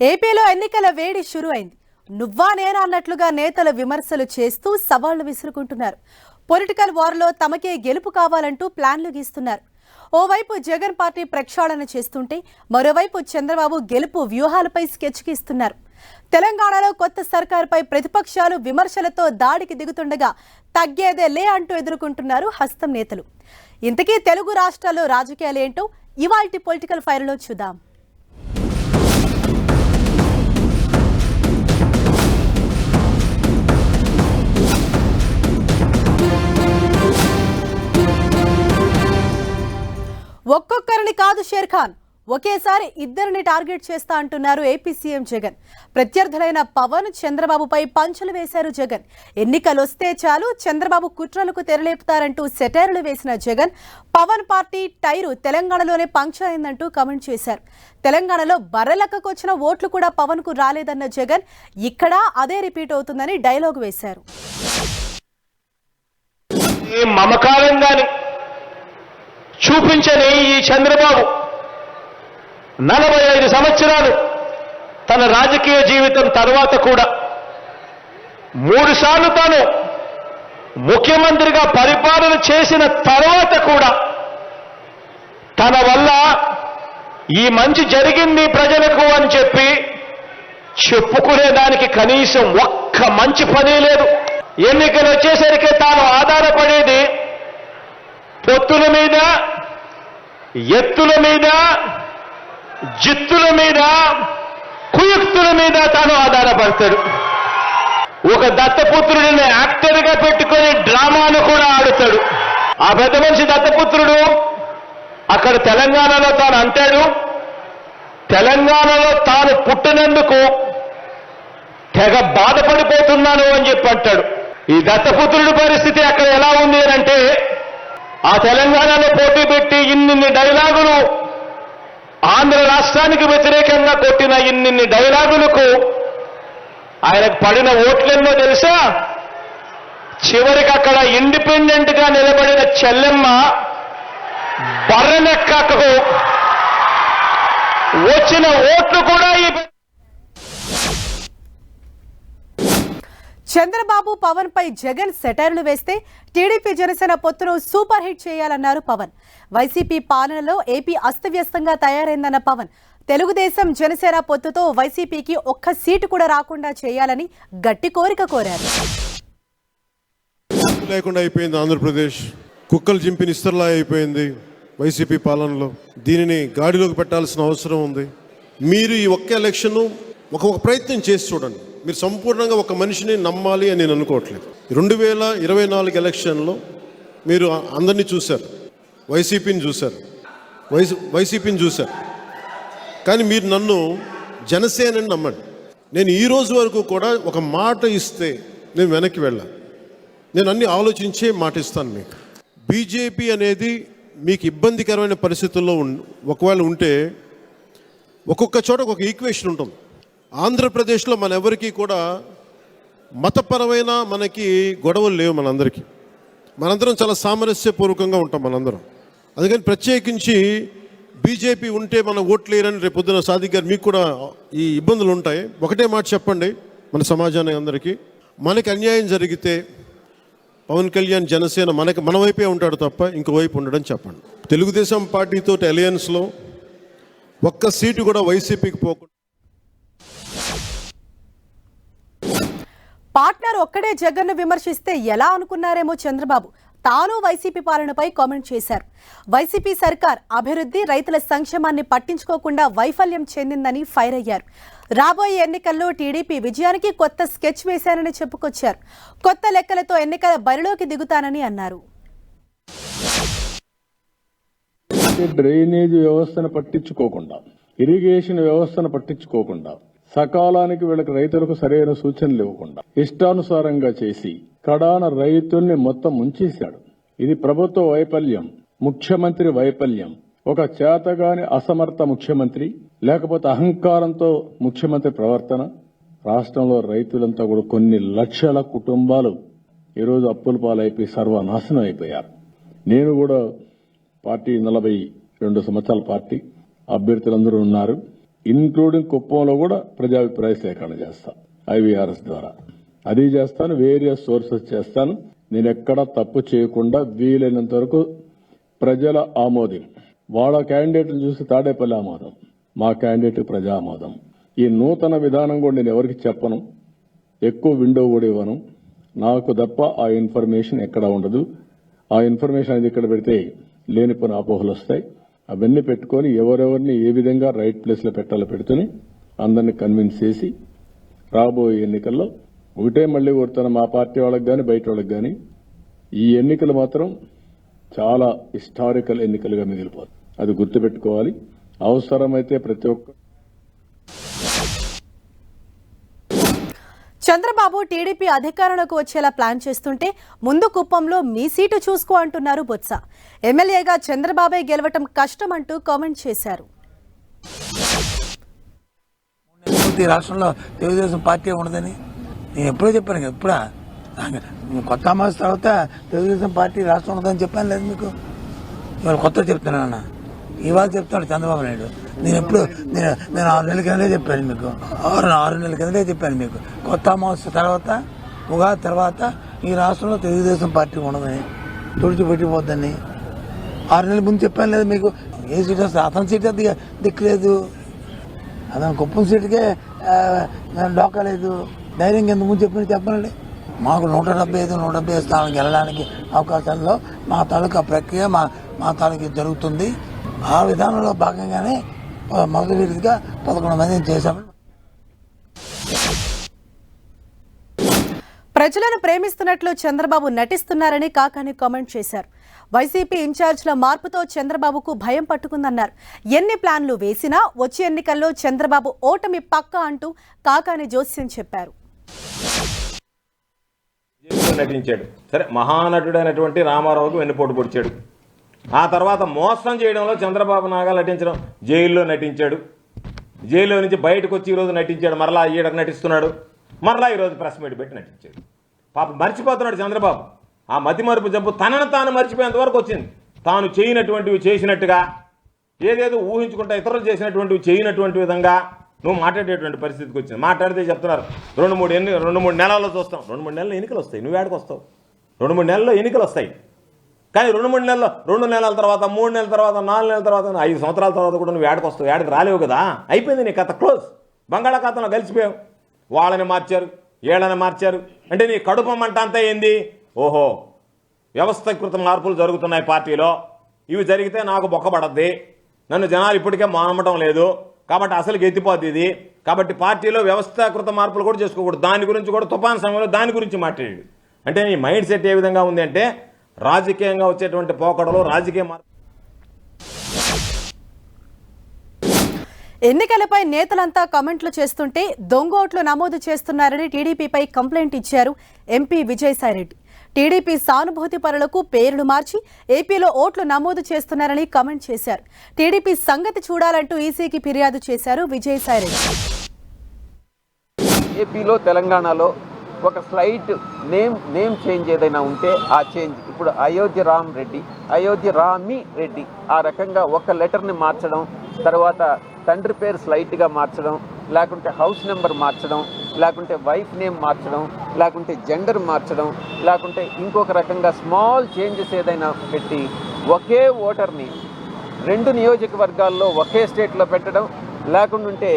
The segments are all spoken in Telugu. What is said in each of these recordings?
ఏపీలో ఎన్నికల వేడి షురు అయింది నువ్వా నేనా అన్నట్లుగా నేతలు విమర్శలు చేస్తూ సవాళ్ళు విసురుకుంటున్నారు. పొలిటికల్ వార్లో తమకే గెలుపు కావాలంటూ ప్లాన్లు గీస్తున్నారు. ఓవైపు జగన్ పార్టీ ప్రక్షాళన చేస్తుంటే మరోవైపు చంద్రబాబు గెలుపు వ్యూహాలపై స్కెచ్ గీస్తున్నారు. తెలంగాణలో కొత్త సర్కారుపై ప్రతిపక్షాలు విమర్శలతో దాడికి దిగుతుండగా తగ్గేదే లే అంటూ ఎదుర్కొంటున్నారు హస్తం నేతలు. ఇంతకీ తెలుగు రాష్ట్రాల్లో రాజకీయాలు ఏంటో ఇవాల్టి పొలిటికల్ ఫైర్లో చూద్దాం. ఒక్కొక్కరిని కాదు షేర్ ఖాన్ ఒకేసారి ఇద్దరిని టార్గెట్ చేస్తా అంటున్నారు ఏపీ సీఎం జగన్. ప్రత్యర్థులైన పవన్ చంద్రబాబుపై పంచలు వేశారు జగన్. ఎన్నికలు వస్తే చాలు చంద్రబాబు కుట్రలకు తెరలేపుతారంటూ సెటైర్లు వేసిన జగన్ పవన్ పార్టీ టైరు తెలంగాణలోనే పంక్చర్ అయిందంటూ కమెంట్ చేశారు. తెలంగాణలో బర్రెలక్కకొచ్చిన ఓట్లు కూడా పవన్కు రాలేదన్న జగన్ ఇక్కడ అదే రిపీట్ అవుతుందని డైలాగ్ వేశారు. చూపించని ఈ చంద్రబాబు నలభై ఐదు సంవత్సరాలు తన రాజకీయ జీవితం తర్వాత కూడా. మూడుసార్లు తాను ముఖ్యమంత్రిగా పరిపాలన చేసిన తర్వాత కూడా తన వల్ల ఈ మంచి జరిగింది ప్రజలకు అని చెప్పి చెప్పుకునేదానికి కనీసం ఒక్క మంచి పని లేదు. ఎన్నికలు వచ్చేసరికి తాను ఆధారపడేది పొత్తుల మీద ఎత్తుల మీద జిత్తుల మీద కుయుక్తుల మీద తాను ఆధారపడతాడు. ఒక దత్తపుత్రుడిని యాక్టర్గా పెట్టుకొని డ్రామాను కూడా ఆడుతాడు. ఆ పెద్ద మనిషి దత్తపుత్రుడు అక్కడ తెలంగాణలో తాను అంటాడు తెలంగాణలో తాను పుట్టినందుకు తెగ బాధపడిపోతున్నాను అని చెప్పి అంటాడు. ఈ దత్తపుత్రుడి పరిస్థితి అక్కడ ఎలా ఉంది అంటే ఆ తెలంగాణలో పోటీ పెట్టి ఇన్నిన్ని డైలాగులు ఆంధ్ర రాష్ట్రానికి వ్యతిరేకంగా కొట్టిన ఇన్నిన్ని డైలాగులకు ఆయనకు పడిన ఓట్లెన్నో తెలుసా? చివరికి అక్కడ ఇండిపెండెంట్గా నిలబడిన చెల్లెమ్మ బర్రెనెక్కకు వచ్చిన ఓట్లు కూడా ఈ చంద్రబాబు పవన్ పై జగన్ సెటైర్లు వేస్తే టీడీపీ జనసేన పొత్తును సూపర్ హిట్ చేయాలన్నారు పవన్. వైసీపీ పాలనలో ఏపీ అస్తవ్యస్తంగా తయారైందన్న పవన్. తెలుగుదేశం జనసేన పొత్తుతో వైసీపీకి ఒక్క సీటు కూడా రాకుండా చేయాలని గట్టి కోరిక కోరారు. లేకుండా అయిపోయింది ఆంధ్రప్రదేశ్. కుక్కలు చింపిన ఇస్తర్లా అయిపోయింది వైసీపీ పాలనలో. దీనిని గాడిలోకి పెట్టాల్సిన అవసరం ఉంది. మీరు ఈ ఒక్క ఎలక్షన్ ఒక ఒక ప్రయత్నం చేసి చూడండి. మీరు సంపూర్ణంగా ఒక మనిషిని నమ్మాలి అని నేను అనుకోవట్లేదు. రెండు వేల ఇరవై నాలుగు ఎలక్షన్లో మీరు అందరినీ చూశారు. వైసీపీని చూశారు. వైసీ వైసీపీని చూశారు. కానీ మీరు నన్ను జనసేనని నమ్మండి. నేను ఈ రోజు వరకు కూడా ఒక మాట ఇస్తే నేను వెనక్కి వెళ్ళాను నేను అన్ని ఆలోచించే మాట ఇస్తాను మీకు. బీజేపీ అనేది మీకు ఇబ్బందికరమైన పరిస్థితుల్లో ఒకవేళ ఉంటే ఒక్కొక్క చోట ఒక ఈక్వేషన్ ఉంటుంది. ఆంధ్రప్రదేశ్లో మన ఎవరికీ కూడా మతపరమైన మనకి గొడవలు లేవు మనందరికీ. మనందరం చాలా సామరస్యపూర్వకంగా ఉంటాం మనందరం. అందుకని ప్రత్యేకించి బీజేపీ ఉంటే మన ఓట్లు వేయరని రేపు పొద్దున సాదిక్ గారు మీకు కూడా ఈ ఇబ్బందులు ఉంటాయి. ఒకటే మాట చెప్పండి మన సమాజానికి అందరికీ. మనకి అన్యాయం జరిగితే పవన్ కళ్యాణ్ జనసేన మనకి మన వైపే ఉంటాడు తప్ప ఇంకో వైపు ఉండడం చెప్పండి. తెలుగుదేశం పార్టీతో అలయన్స్లో ఒక్క సీటు కూడా వైసీపీకి పోకుండా పార్ట్నర్ ఒక్కడే జగన్ను విమర్శిస్తే ఎలా అనుకున్నారేమో చంద్రబాబు. తాను వైసీపీ పాలనపై కామెంట్ చేశారు. వైసీపీ సర్కార్ అభివృద్ధి రైతుల సంక్షేమాన్ని పట్టించుకోకుండా వైఫల్యం చెందిందని ఫైర్ అయ్యారు. రాబోయే ఎన్నికల్లో టీడీపీ విజయానికి కొత్త స్కెచ్ వేశారని చెప్పుకొచ్చారు. కొత్త లెక్కలతో ఎన్నికల బరిలోకి దిగుతానని అన్నారు. డ్రైనేజ్ వ్యవస్థను పట్టించుకోకుండా ఇరిగేషన్ వ్యవస్థను పట్టించుకోకుండా సకాలానికి వీళ్ళకి రైతులకు సరైన సూచనలు ఇవ్వకుండా ఇష్టానుసారంగా చేసి కడాన రైతుల్ని మొత్తం ముంచేశాడు. ఇది ప్రభుత్వ వైఫల్యం ముఖ్యమంత్రి వైఫల్యం. ఒక చేతగాని అసమర్థ ముఖ్యమంత్రి లేకపోతే అహంకారంతో ముఖ్యమంత్రి ప్రవర్తన. రాష్ట్రంలో రైతులంతా కూడా కొన్ని లక్షల కుటుంబాలు ఈరోజు అప్పుల పాలైపోయి సర్వనాశనం అయిపోయారు. నేను కూడా పార్టీ నలభై రెండు సంవత్సరాల పార్టీ అభ్యర్థులందరూ ఉన్నారు. ఇంక్లూడింగ్ కుప్పంలో కూడా ప్రజాభిప్రాయ సేకరణ చేస్తా ఐవీఆర్ఎస్ ద్వారా. అది చేస్తాను వేరియస్ సోర్సెస్ చేస్తాను. నేను ఎక్కడా తప్పు చేయకుండా వీలైనంత వరకు ప్రజల ఆమోదం. వాళ్ళ క్యాండిడేట్ని చూసి తాడేపల్లి ఆమోదం. మా క్యాండిడేట్ ప్రజా ఆమోదం. ఈ నూతన విధానం కూడా నేను ఎవరికి చెప్పను. ఎక్కువ విండో కూడా ఇవ్వను. నాకు తప్ప ఆ ఇన్ఫర్మేషన్ ఎక్కడ ఉండదు. ఆ ఇన్ఫర్మేషన్ అనేది ఇక్కడ పెడితే లేని పని అపోహలు వస్తాయి. అవన్నీ పెట్టుకొని ఎవరెవరిని ఏ విధంగా రైట్ ప్లేస్లో పెట్టాలో పెడుతుని అందరిని కన్విన్స్ చేసి రాబోయే ఎన్నికల్లో ఒకటే మళ్ళీ కోరుతాను మా పార్టీ వాళ్ళకి కానీ బయట వాళ్ళకి కానీ ఈ ఎన్నికలు మాత్రం చాలా హిస్టారికల్ ఎన్నికలుగా మిగిలిపోతాయి. అది గుర్తుపెట్టుకోవాలి. అవసరమైతే ప్రతి ఒక్క చంద్రబాబు టీడీపీ అధికారంలోకి వచ్చేలా ప్లాన్ చేస్తుంటే ముందు కుప్పంలో మీ సీటు చూసుకో అంటున్నారు బొత్స. ఎమ్మెల్యేగా చంద్రబాబే గెలవటం కష్టం అంటూ కామెంట్ చేశారు. రాష్ట్రంలో తెలుగుదేశం పార్టీ ఉండదని నేను ఎప్పుడో చెప్పాను కదా ఎప్పుడా? కొత్త మాస తర్వాత తెలుగుదేశం పార్టీ రాష్ట్రం ఉండదని చెప్పాను లేదు మీకు. ఇవాళ కొత్త చెప్తున్నాను ఇవాళ చెప్తాడు చంద్రబాబు నాయుడు. నేను ఎప్పుడు నేను నేను ఆరు నెలల కిందలే చెప్పాను మీకు. ఆరు ఆరు నెలల కిందలే చెప్పాను మీకు. కొత్త అమావాస్య తర్వాత ఉగాది తర్వాత ఈ రాష్ట్రంలో తెలుగుదేశం పార్టీ ఉండదని తుడిచిపెట్టిపోద్దని. ఆరు నెలల ముందు చెప్పాను లేదు మీకు ఏ సీట్ వస్తే అతని సీట్ దిగ దిక్కులేదు అతను కుప్పం సీటుకే ఆ, డోకా లేదు. ధైర్యంగా ఎందుకు ముందు చెప్పిన చెప్పనండి మాకు నూట డెబ్బై ఐదు నూట డెబ్బై ఐదు స్థానాలకు వెళ్ళడానికి అవకాశాల్లో మా తాలూకా ప్రక్రియ మా మా తాలూకా జరుగుతుంది. ఆ విధానంలో భాగంగానే మొదటి విడిగా పదకొండు మందిని చేశాము ప్రజలను ప్రేమిస్తున్నట్లు చంద్రబాబు నటిస్తున్నారని కాకాని కామెంట్ చేశారు. వైసీపీ ఇన్ఛార్జ్ల మార్పుతో చంద్రబాబుకు భయం పట్టుకుందన్నారు. ఎన్ని ప్లాన్లు వేసినా వచ్చే ఎన్నికల్లో చంద్రబాబు ఓటమి పక్కా అంటూ కాకాని జోస్యం చెప్పారు. నటించాడు. సరే మహానటుడైనటువంటి రామారావుకు వెన్నుపోటు పొడిచాడు. ఆ తర్వాత మోసం చేయడంలో చంద్రబాబు నాగా నటించడం జైల్లో నటించాడు. జైల్లో నుంచి బయటకు వచ్చి ఈరోజు నటించాడు. మరలా ఈడ నటిస్తున్నాడు. మరలా ఈరోజు ప్రెస్ మీట్ పెట్టి నటించాడు. పాప మర్చిపోతున్నాడు చంద్రబాబు. ఆ మతి మరుపు జబ్బు తనను తాను మర్చిపోయేంత వరకు వచ్చింది. తాను చేయనటువంటివి చేసినట్టుగా ఏదేదో ఊహించుకుంటా ఇతరులు చేసినటువంటివి చేయనటువంటి విధంగా నువ్వు మాట్లాడేటువంటి పరిస్థితికి వచ్చింది. మాట్లాడితే చెప్తున్నారు రెండు మూడు ఎన్ని రెండు మూడు నెలల్లో చూస్తాం. రెండు మూడు నెలలు ఎన్నికలు వస్తాయి. నువ్వు ఏడకు వస్తావు రెండు మూడు నెలల్లో ఎన్నికలు వస్తాయి. కానీ రెండు మూడు నెలల్లో రెండు నెలల తర్వాత మూడు నెలల తర్వాత నాలుగు నెలల తర్వాత ఐదు సంవత్సరాల తర్వాత కూడా నువ్వు ఏడకు వస్తావు ఏడకి రాలేవు కదా? అయిపోయింది నీ కథ క్లోజ్. బంగాళాఖాతంలో కలిసిపోయావు వాళ్ళని మార్చారు ఏళ్ళని మార్చారు. అంటే నీ కడుపు మంట అంతా ఏంది? ఓహో వ్యవస్థీకృత మార్పులు జరుగుతున్నాయి పార్టీలో. ఇవి జరిగితే నాకు బొక్కబడద్ది నన్ను జనాలు ఇప్పటికే మానమటం లేదు. కాబట్టి అసలు ఎత్తిపోద్ది ఇది. కాబట్టి పార్టీలో వ్యవస్థాకృత మార్పులు కూడా చేసుకోకూడదు. దాని గురించి కూడా తుఫాన్ సమయంలో దాని గురించి మాట్లాడాడు అంటే నీ మైండ్ సెట్ ఏ విధంగా ఉంది అంటే రాజకీయంగా వచ్చేటువంటి పోకడలో రాజకీయ మార్పు ఎన్నికలపై నేతలంతా కామెంట్లు చేస్తుంటే దొంగ ఓట్లు నమోదు చేస్తున్నారని టీడీపీపై కంప్లైంట్ ఇచ్చారు ఎంపీ విజయసాయిరెడ్డి. టీడీపీ సానుభూతి పరులకు పేర్లు మార్చి ఏపీలో ఓట్లు నమోదు చేస్తున్నారని కామెంట్ చేశారు. టీడీపీ సంగతి చూడాలంటూ ఈసీకి ఫిర్యాదు చేశారు విజయసాయిరెడ్డి. ఏపీలో తెలంగాణలో ఒక స్లైట్ నేమ్ నేమ్ చేంజ్ ఏదైనా ఉంటే ఆ చేంజ్. ఇప్పుడు అయోధ్య రామ్ రెడ్డి అయోధ్య రామి రెడ్డి ఆ రకంగా ఒక లెటర్ని మార్చడం తర్వాత తండ్రి పేరు స్లైట్గా మార్చడం లేకుంటే హౌస్ నెంబర్ మార్చడం లేకుంటే వైఫ్ నేమ్ మార్చడం లేకుంటే జెండర్ మార్చడం లేకుంటే ఇంకొక రకంగా స్మాల్ చేంజెస్ ఏదైనా పెట్టి ఒకే ఓటర్ని రెండు నియోజకవర్గాల్లో ఒకే స్టేట్లో పెట్టడం లేకుంటే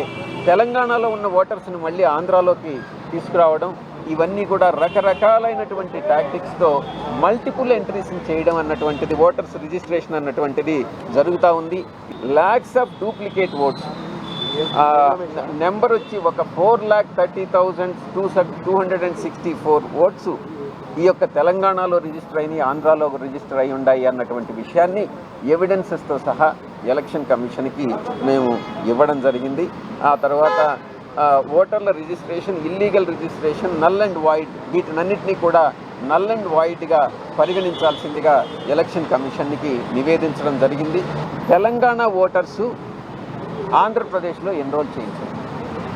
తెలంగాణలో ఉన్న ఓటర్స్ని మళ్ళీ ఆంధ్రాలోకి తీసుకురావడం ఇవన్నీ కూడా రకరకాలైనటువంటి టాక్టిక్స్తో మల్టిపుల్ ఎంట్రీస్ని చేయడం అన్నటువంటిది ఓటర్స్ రిజిస్ట్రేషన్ అన్నటువంటిది జరుగుతూ ఉంది. Lakhs of duplicate votes number వచ్చి ఒక four lakh thirty thousand two two hundred and sixty four votes ఈ యొక్క తెలంగాణలో రిజిస్టర్ అయినాయి ఆంధ్రాలో రిజిస్టర్ అయి ఉన్నాయి అన్నటువంటి విషయాన్ని ఎవిడెన్సెస్తో సహా ఎలక్షన్ కమిషన్కి మేము ఇవ్వడం జరిగింది. ఆ తర్వాత ఓటర్ల registration illegal registration null and void వీటినన్నింటినీ కూడా నల్ అండ్ వైట్గా పరిగణించాల్సిందిగా ఎలక్షన్ కమిషన్కి నివేదించడం జరిగింది. తెలంగాణ ఓటర్సు ఆంధ్రప్రదేశ్లో ఎన్రోల్ చేయించారు.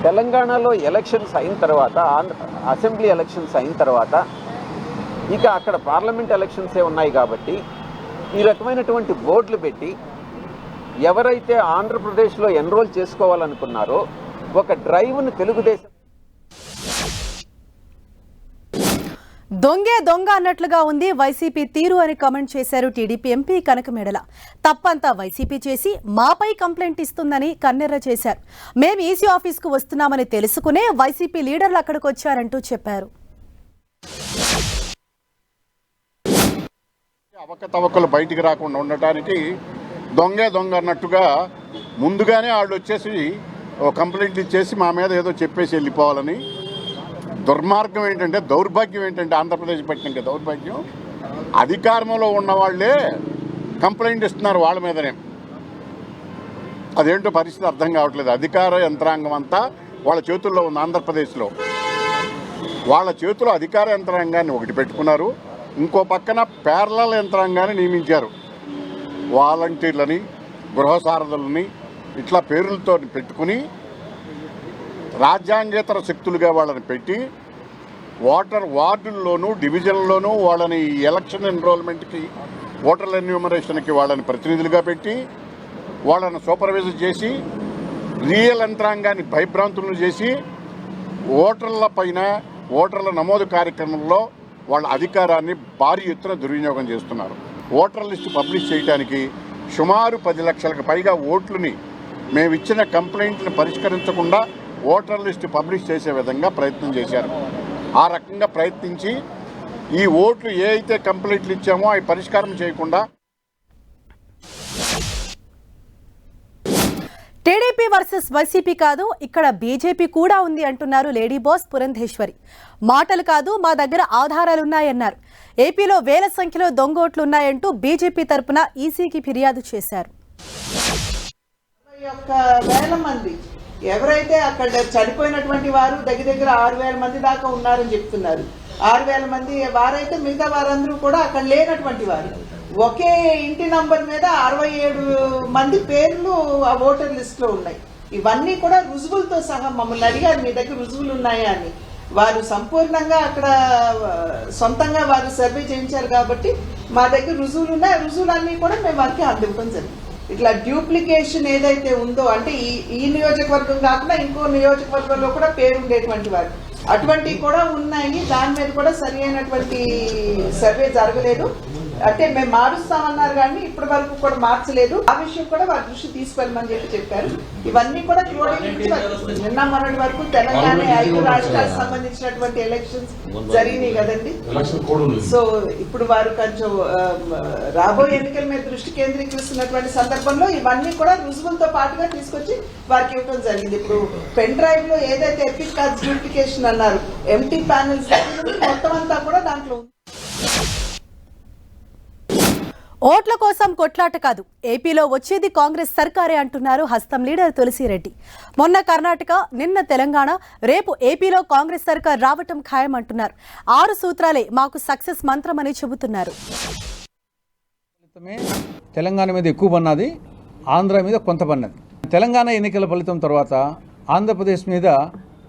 తెలంగాణలో ఎలక్షన్స్ అయిన తర్వాత ఆంధ్ర అసెంబ్లీ ఎలక్షన్స్ అయిన తర్వాత ఇక అక్కడ పార్లమెంట్ ఎలక్షన్సే ఉన్నాయి కాబట్టి ఈ రకమైనటువంటి బోర్డులు పెట్టి ఎవరైతే ఆంధ్రప్రదేశ్లో ఎన్రోల్ చేసుకోవాలనుకున్నారో ఒక డ్రైవ్ను తెలుగుదేశం దొంగే దొంగ అన్నట్లుగా ఉంది వైసీపీ తీరు అని కామెంట్ చేశారు టీడీపీ ఎంపీ కనకమేడల. తప్పంతా వైసీపీ చేసి మాపై కంప్లైంట్ ఇస్తుందని కన్నెర్ర చేశారు. మేము ఈసీ ఆఫీస్కు వస్తున్నామని తెలుసుకునే వైసీపీ లీడర్లు అక్కడికి వచ్చారంటూ చెప్పారు. అవకతవకలు బయటికి రాకుండా ఉండటానికి దొంగే దొంగ అన్నట్టుగా ముందుగానే వాళ్ళు వచ్చేసి కంప్లైంట్ ఇచ్చేసి మా మీద ఏదో చెప్పేసి వెళ్ళిపోవాలని. దుర్మార్గం ఏంటంటే దౌర్భాగ్యం ఏంటంటే ఆంధ్రప్రదేశ్ పట్టిన దౌర్భాగ్యం. అధికారంలో ఉన్న వాళ్ళే కంప్లైంట్ ఇస్తున్నారు వాళ్ళ మీదనే. అదేంటో పరిస్థితి అర్థం కావట్లేదు. అధికార యంత్రాంగం అంతా వాళ్ళ చేతుల్లో ఉంది ఆంధ్రప్రదేశ్లో. వాళ్ళ చేతిలో అధికార యంత్రాంగాన్ని ఒకటి పెట్టుకున్నారు. ఇంకో పక్కన పేర్లల యంత్రాంగాన్ని నియమించారు. వాలంటీర్లని గృహసారథులని ఇట్లా పేర్లతో పెట్టుకుని రాజ్యాంగేతర శక్తులుగా వాళ్ళని పెట్టి ఓటర్ వార్డుల్లోనూ డివిజన్లోనూ వాళ్ళని ఈ ఎలక్షన్ ఎన్రోల్మెంట్కి ఓటర్ల ఎన్యూమరేషన్కి వాళ్ళని ప్రతినిధులుగా పెట్టి వాళ్ళని సూపర్వైజ్ చేసి రియల్ యంత్రాంగాన్ని భయభ్రాంతులను చేసి ఓటర్ల పైన ఓటర్ల నమోదు కార్యక్రమంలో వాళ్ళ అధికారాన్ని భారీ ఎత్తున దుర్వినియోగం చేస్తున్నారు. ఓటర్ లిస్టు పబ్లిష్ చేయడానికి సుమారు పది లక్షలకు పైగా ఓట్లని మేము ఇచ్చిన కంప్లైంట్ని పరిష్కరించకుండా ఓటర్ లిస్టు పబ్లిష్ చేసే విధంగా ప్రయత్నం చేశారు. ఆ రకంగా ప్రయత్నించి ఈ ఓట్లు ఏ అయితే కంప్లైంట్లు ఇచ్చామో అవి పరిష్కారం చేయకుండా టీడీపీ వర్సెస్ వైసీపీ కాదు ఇక్కడ బీజేపీ కూడా ఉంది అంటున్నారు లేడీ బాస్ పురంధేశ్వరి. మాటలు కాదు మా దగ్గర ఆధారాలున్నాయన్నారు. ఏపీలో వేల సంఖ్యలో దొంగోట్లున్నాయంటూ బీజేపీ తరపున ఈసీకి ఫిర్యాదు చేశారు. యొక్క వేల మంది. ఎవరైతే అక్కడ చనిపోయినటువంటి వారు దగ్గర దగ్గర ఆరు వేల మంది దాకా ఉన్నారని చెప్తున్నారు. ఆరు వేల మంది వారైతే మిగతా వారందరూ కూడా అక్కడ లేనటువంటి వారు. ఒకే ఇంటి నంబర్ మీద అరవై ఏడు మంది పేర్లు ఆ ఓటర్ లిస్ట్లో ఉన్నాయి. ఇవన్నీ కూడా రుజువులతో సహా మమ్మల్ని అడిగారు మీ దగ్గర రుజువులు ఉన్నాయా? అని. వారు సంపూర్ణంగా అక్కడ సొంతంగా వారు సర్వే చేయించారు కాబట్టి మా దగ్గర రుజువులు ఉన్నాయి. ఆ రుజువులన్నీ కూడా మేము వారికి అందివ్వడం జరిగింది. ఇట్లా డ్యూప్లికేషన్ ఏదైతే ఉందో అంటే ఈ ఈ నియోజకవర్గం కాకుండా ఇంకో నియోజకవర్గంలో కూడా పేరు ఉండేటువంటి వారు. అటువంటివి కూడా ఉన్నాయి. దాని మీద కూడా సరి అయినటువంటి సర్వే జరగలేదు. అంటే మేము మారుస్తామన్నారు కానీ ఇప్పటి వరకు కూడా మార్చలేదు. ఆ విషయం కూడా వారి దృష్టి తీసుకెళ్ళమని చెప్పి చెప్పారు. ఇవన్నీ కూడా నిన్న మొన్నటి వరకు తెలంగాణ ఐదు రాష్ట్రాలకు సంబంధించినటువంటి ఎలక్షన్స్ జరిగినాయి కదండి. సో ఇప్పుడు వారు కొంచెం రాబోయే ఎన్నికల మీద దృష్టి కేంద్రీకరిస్తున్నటువంటి సందర్భంలో ఇవన్నీ కూడా రుజువులతో పాటుగా తీసుకొచ్చి వారికి ఇవ్వడం జరిగింది. ఇప్పుడు పెన్ డ్రైవ్లో ఏదైతే ఎపిక్ కార్డ్స్ డ్యూప్లికేషన్ అన్నారు. ఎంటీ ప్యానల్స్ మొత్తం అంతా కూడా దాంట్లో ఉంది. ఓట్ల కోసం కొట్లాట కాదు ఏపీలో వచ్చేది కాంగ్రెస్ సర్కారే అంటున్నారు హస్తం లీడర్ తులసిరెడ్డి. మొన్న కర్ణాటక నిన్న తెలంగాణ రేపు ఏపీలో కాంగ్రెస్ సర్కార్ రావటం ఖాయం అంటున్నారు ఆరు సూత్రాలే మాకు సక్సెస్ మంత్రమని చెబుతున్నారు. ఫలితమే తెలంగాణ మీద ఎక్కువ పన్నది ఆంధ్ర మీద కొంత పన్నది. తెలంగాణ ఎన్నికల ఫలితం తర్వాత ఆంధ్రప్రదేశ్ మీద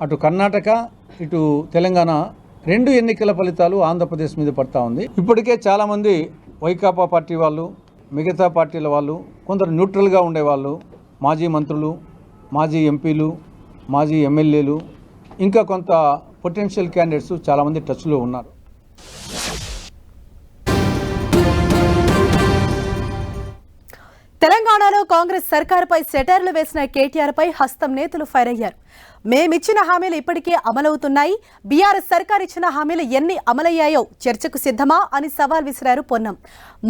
అటు కర్ణాటక ఇటు తెలంగాణ రెండు ఎన్నికల ఫలితాలు ఆంధ్రప్రదేశ్ మీద పడతా ఉంది. ఇప్పటికే చాలామంది వైకాపా పార్టీ వాళ్ళు మిగతా పార్టీల వాళ్ళు కొందరు న్యూట్రల్గా ఉండేవాళ్ళు మాజీ మంత్రులు మాజీ ఎంపీలు మాజీ ఎమ్మెల్యేలు ఇంకా కొంత పొటెన్షియల్ క్యాండిడేట్స్ చాలామంది టచ్లో ఉన్నారు. తెలంగాణలో కాంగ్రెస్ సర్కారుపై సెటర్లు వేసిన కేటీఆర్పై హస్తం నేతలు ఫైర్ అయ్యారు. మేమిచ్చిన హామీలు ఇప్పటికే అమలవుతున్నాయి. బీఆర్ఎస్ సర్కార్ ఇచ్చిన హామీలు ఎన్ని అమలయ్యాయో చర్చకు సిద్ధమా అని సవాల్ విసిరారు పొన్నం.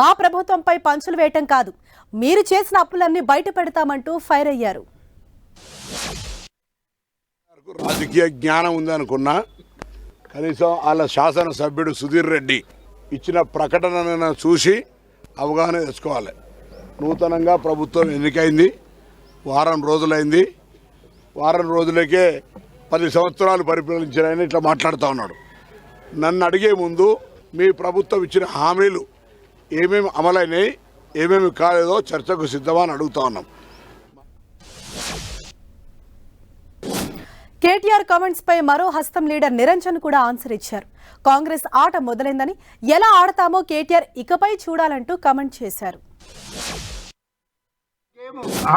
మా ప్రభుత్వంపై పంచులు వేయటం కాదు. మీరు చేసిన అప్పులన్నీ బయట పెడతామంటూ ఫైర్ అయ్యారు. రాజకీయ జ్ఞానం ఉందనుకున్నా కనీసం వాళ్ళ శాసనసభ్యుడు సుధీర్ రెడ్డి ఇచ్చిన ప్రకటనను చూసి అవగాహన తెచ్చుకోవాలి. నూతనంగా ప్రభుత్వం ఎన్నికైంది. వారం రోజులైంది. వారం రోజులకే పది సంవత్సరాలు పరిపాలించారని ఇట్లా మాట్లాడుతూ ఉన్నాడు. నన్ను అడిగే ముందు మీ ప్రభుత్వం ఇచ్చిన హామీలు ఏమేమి అమలైనాయి ఏమేమి కాలేదో చర్చకు సిద్ధమా అని అడుగుతా ఉన్నాం. కేటీఆర్ కామెంట్స్ పై మరో హస్తం లీడర్ నిరంజన్ కూడా ఆన్సర్ ఇచ్చారు. కాంగ్రెస్ ఆట మొదలైందని ఎలా ఆడతామో కేటీఆర్ ఇకపై చూడాలంటూ కామెంట్ చేశారు.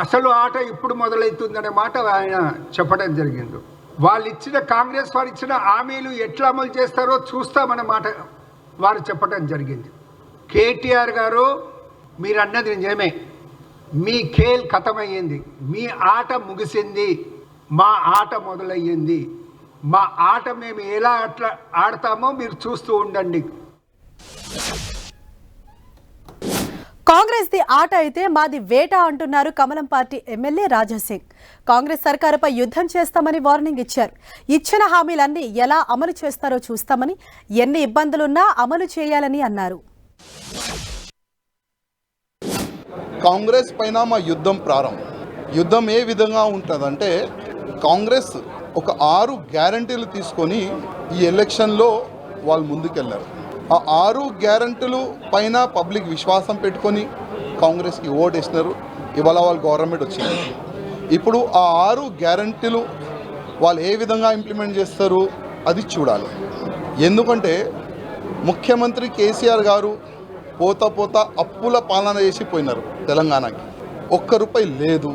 అసలు ఆట ఇప్పుడు మొదలవుతుందనే మాట ఆయన చెప్పడం జరిగింది. వాళ్ళు ఇచ్చిన కాంగ్రెస్ వారు ఇచ్చిన హామీలు ఎట్లా అమలు చేస్తారో చూస్తామన్న మాట వారు చెప్పడం జరిగింది. కేటీఆర్ గారు మీరు అన్నది నిజమే. మీ ఖేల్ ఖతమయ్యింది మీ ఆట ముగిసింది. మా ఆట మొదలయ్యింది. మా ఆట మేము ఎలా అట్లా ఆడతామో మీరు చూస్తూ ఉండండి. కాంగ్రెస్ ది ఆట అయితే మాది వేట అంటున్నారు కమలం పార్టీ ఎమ్మెల్యే రాజాసింగ్. కాంగ్రెస్ సర్కారుపై యుద్ధం చేస్తామని వార్నింగ్ ఇచ్చారు. ఇచ్చిన హామీలన్నీ ఎలా అమలు చేస్తారో చూస్తామని ఎన్ని ఇబ్బందులున్నా అమలు చేయాలని అన్నారు. కాంగ్రెస్ పైన మా యుద్ధం ప్రారంభం. యుద్ధం ఏ విధంగా ఉంటుందంటే కాంగ్రెస్ ఒక ఆరు గ్యారంటీలు తీసుకొని ఈ ఎలక్షన్లో వాళ్ళు ముందుకెళ్ళారు ఆ ఆరు గ్యారంటీలు పైన పబ్లిక్ విశ్వాసం పెట్టుకొని కాంగ్రెస్కి ఓటేసినారు వేసినారు. ఇవాళ వాళ్ళు గవర్నమెంట్ వచ్చింది. ఇప్పుడు ఆ ఆరు గ్యారంటీలు వాళ్ళు ఏ విధంగా ఇంప్లిమెంట్ చేస్తారు అది చూడాలి. ఎందుకంటే ముఖ్యమంత్రి కేసీఆర్ గారు పోత పోత అప్పుల పాలన చేసి పోయినారు తెలంగాణకి. ఒక్క రూపాయి లేదు.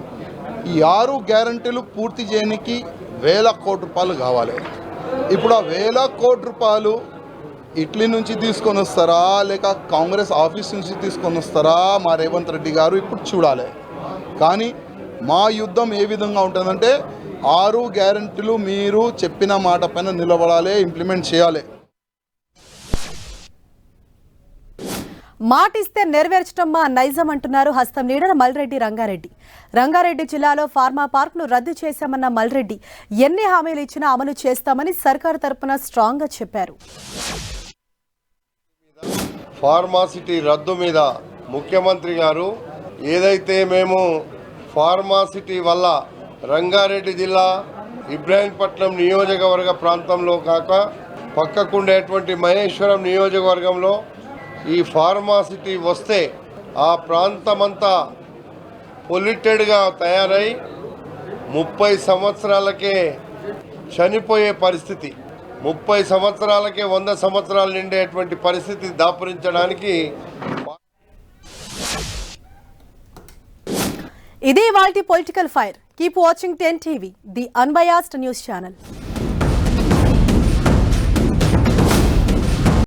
ఈ ఆరు గ్యారంటీలు పూర్తి చేయడానికి వేల కోటి రూపాయలు కావాలి. ఇప్పుడు ఆ వేల కోటి రూపాయలు ఇట్లీ నుంచి తీసుకొని వస్తారా? లేక కాంగ్రెస్ ఆఫీస్ నుంచి తీసుకొని వస్తారా? మా రేవంత్ రెడ్డి గారు ఇప్పుడు చూడాలి. కానీ మా యుద్ధం ఏ విధంగా ఉంటుందంటే ఆరు గ్యారంటీలు మీరు చెప్పిన మాట పైన నిలబడాలి ఇంప్లిమెంట్ చేయాలి. మాటిస్తే నెరవేర్చడం మా నైజం అంటున్నారు హస్తం లీడర్ మల్రెడ్డి రంగారెడ్డి. రంగారెడ్డి జిల్లాలో ఫార్మా పార్క్ను రద్దు చేశామన్న మల్రెడ్డి ఎన్ని హామీలు ఇచ్చినా అమలు చేస్తామని సర్కారు తరపున స్ట్రాంగ్గా చెప్పారు. ఫార్మాసిటీ రద్దు మీద ముఖ్యమంత్రి గారు ఏదైతే మేము ఫార్మాసిటీ వల్ల రంగారెడ్డి జిల్లా ఇబ్రాహీంపట్నం నియోజకవర్గ ప్రాంతంలో కాక పక్కకుండేటువంటి మహేశ్వరం నియోజకవర్గంలో ఈ ఫార్మాసిటీ వస్తే ఆ ప్రాంతమంతా పొల్యూటెడ్గా తయారై ముప్పై సంవత్సరాలకే చనిపోయే పరిస్థితి. ముప్పై సంవత్సరాలకే వంద సంవత్సరాలు నిండేటువంటి పరిస్థితి దాపురించడానికి ఇదే వాల్టి political fire. Keep watching ten TV the unbiased news channel.